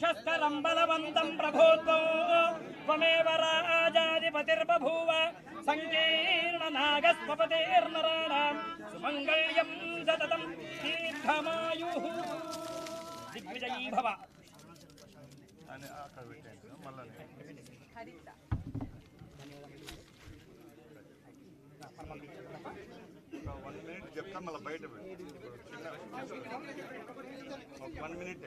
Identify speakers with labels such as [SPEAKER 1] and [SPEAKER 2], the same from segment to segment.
[SPEAKER 1] ప్రశస్తరం బలవంతం ప్రభుత్వం త్వమేవ రాజాధిపతిర్బభూవ సంకీర్ణ నాగస్వపతిర్నరాణాం సుమంగళ్యం సతతం దీర్ఘమాయు దిగ్విజయీ భవ
[SPEAKER 2] వన్ మినిట్ చెప్తా మళ్ళీ బయట వన్ మినిట్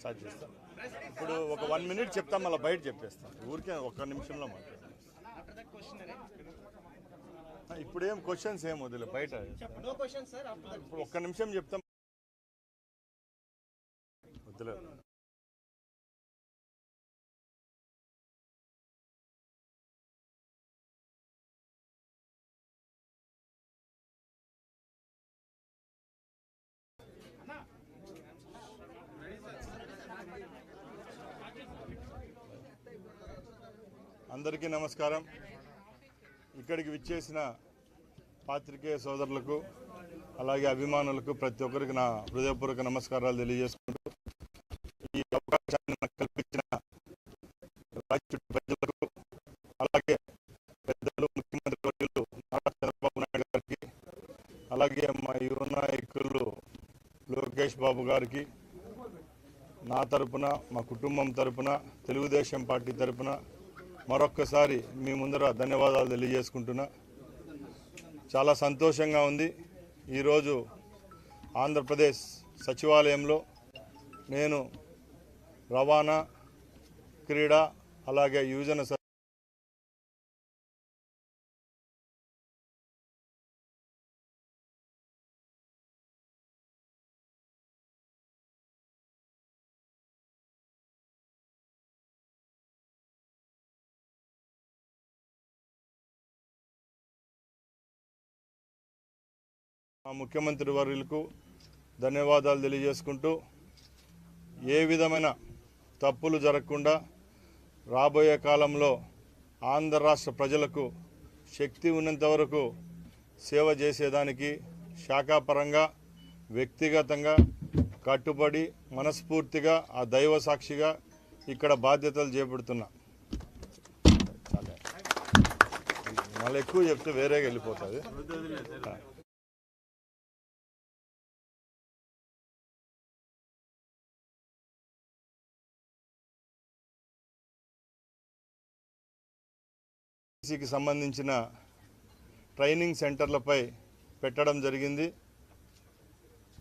[SPEAKER 2] స్టార్ట్ చేస్తాం. ఇప్పుడు ఒక వన్ మినిట్ చెప్తాం మళ్ళీ బయట చెప్పేస్తాం. ఊరికే ఒక్క నిమిషంలో మాట్లాడతాం ఇప్పుడు ఏం క్వశ్చన్స్ ఏం వదిలే బయట. ఇప్పుడు ఒక్క నిమిషం చెప్తాం. వద్దులే. అందరికీ నమస్కారం. ఇక్కడికి విచ్చేసిన పాత్రికేయ సోదరులకు అలాగే అభిమానులకు ప్రతి ఒక్కరికి నా హృదయపూర్వక నమస్కారాలు తెలియజేసుకుంటూ ఈ అవకాశాన్ని నాకు కల్పించిన రాష్ట్ర ప్రజలకు అలాగే పెద్దలు ముఖ్యమంత్రి వర్యులు నారా చంద్రబాబు నాయుడు గారికి అలాగే మా యువ నాయకులు లోకేష్ బాబు గారికి నా తరపున మా కుటుంబం తరపున తెలుగుదేశం పార్టీ తరపున మరొక్కసారి మీ ముందర ధన్యవాదాలు తెలియజేసుకుంటున్నా. చాలా సంతోషంగా ఉంది. ఈరోజు ఆంధ్రప్రదేశ్ సచివాలయంలో నేను రవాణా క్రీడా అలాగే యువజన మా ముఖ్యమంత్రి వర్యులకు ధన్యవాదాలు తెలియజేసుకుంటూ ఏ విధమైన తప్పులు జరగకుండా రాబోయే కాలంలో ఆంధ్ర రాష్ట్ర ప్రజలకు శక్తి ఉన్నంత వరకు సేవ చేసేదానికి శాఖాపరంగా వ్యక్తిగతంగా కట్టుబడి మనస్ఫూర్తిగా ఆ దైవ సాక్షిగా ఇక్కడ బాధ్యతలు చేపడుతున్నా. మళ్ళీ ఎక్కువ చెప్తే వేరేగా వెళ్ళిపోతుంది. కి సంబంధించిన ట్రైనింగ్ సెంటర్లపై పెట్టడం జరిగింది.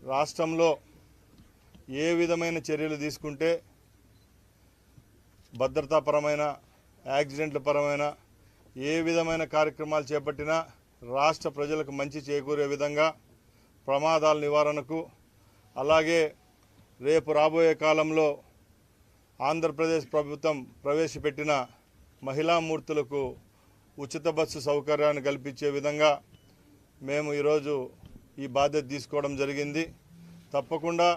[SPEAKER 2] రాష్ట్రంలో ఏ విధమైన చర్యలు తీసుకుంటే భద్రతాపరమైన యాక్సిడెంట్ల పరమైన ఏ విధమైన కార్యక్రమాలు చేపట్టినా రాష్ట్ర ప్రజలకు మంచి చేకూరే విధంగా ప్రమాదాల నివారణకు అలాగే రేపు రాబోయే కాలంలో ఆంధ్రప్రదేశ్ ప్రభుత్వం ప్రవేశపెట్టిన మహిళా మూర్తులకు ఉచిత బస్సు సౌకర్యాన్ని కల్పించే విధంగా మేము ఈరోజు ఈ బాధ్యత తీసుకోవడం జరిగింది. తప్పకుండా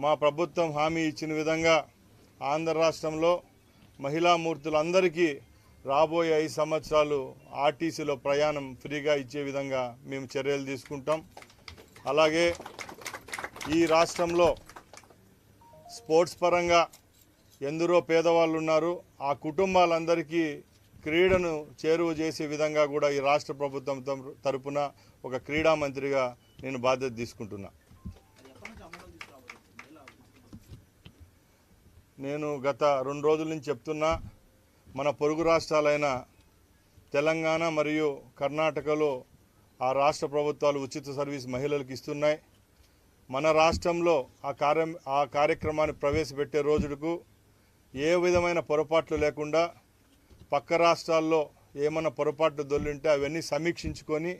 [SPEAKER 2] మా ప్రభుత్వం హామీ ఇచ్చిన విధంగా ఆంధ్ర రాష్ట్రంలో మహిళా మూర్తులందరికీ రాబోయే ఐదు సంవత్సరాలు ఆర్టీసీలో ప్రయాణం ఫ్రీగా ఇచ్చే విధంగా మేము చర్యలు తీసుకుంటాం. అలాగే ఈ రాష్ట్రంలో స్పోర్ట్స్ పరంగా ఎందరో పేదవాళ్ళు ఉన్నారు. ఆ కుటుంబాలందరికీ క్రీడను చేరువ చేసే విధంగా కూడా ఈ రాష్ట్ర ప్రభుత్వం తరపున ఒక క్రీడా మంత్రిగా నేను బాధ్యత తీసుకుంటున్నా. నేను గత రెండు రోజుల నుంచి చెప్తున్నా మన పొరుగు రాష్ట్రాలైన తెలంగాణ మరియు కర్ణాటకలో ఆ రాష్ట్ర ప్రభుత్వాలు ఉచిత సర్వీస్ మహిళలకు ఇస్తున్నాయి. మన రాష్ట్రంలో ఆ కార్యం ఆ కార్యక్రమాన్ని ప్రవేశపెట్టే రోజుకు ఏ విధమైన పొరపాట్లు లేకుండా పక్క రాష్ట్రాల్లో ఏమన్నా పొరపాట్లు దొల్లింటే అవన్నీ సమీక్షించుకొని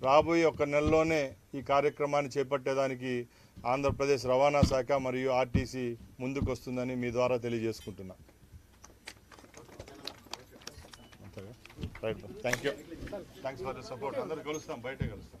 [SPEAKER 2] రాబోయే ఒక నెలలోనే ఈ కార్యక్రమాన్ని చేపట్టేదానికి ఆంధ్రప్రదేశ్ రవాణా శాఖ మరియు ఆర్టీసీ ముందుకు వస్తుందని మీ ద్వారా తెలియజేసుకుంటున్నా. Right. Thank you thanks for the support అందరు కలుస్తాం బయటే కలుస్తాం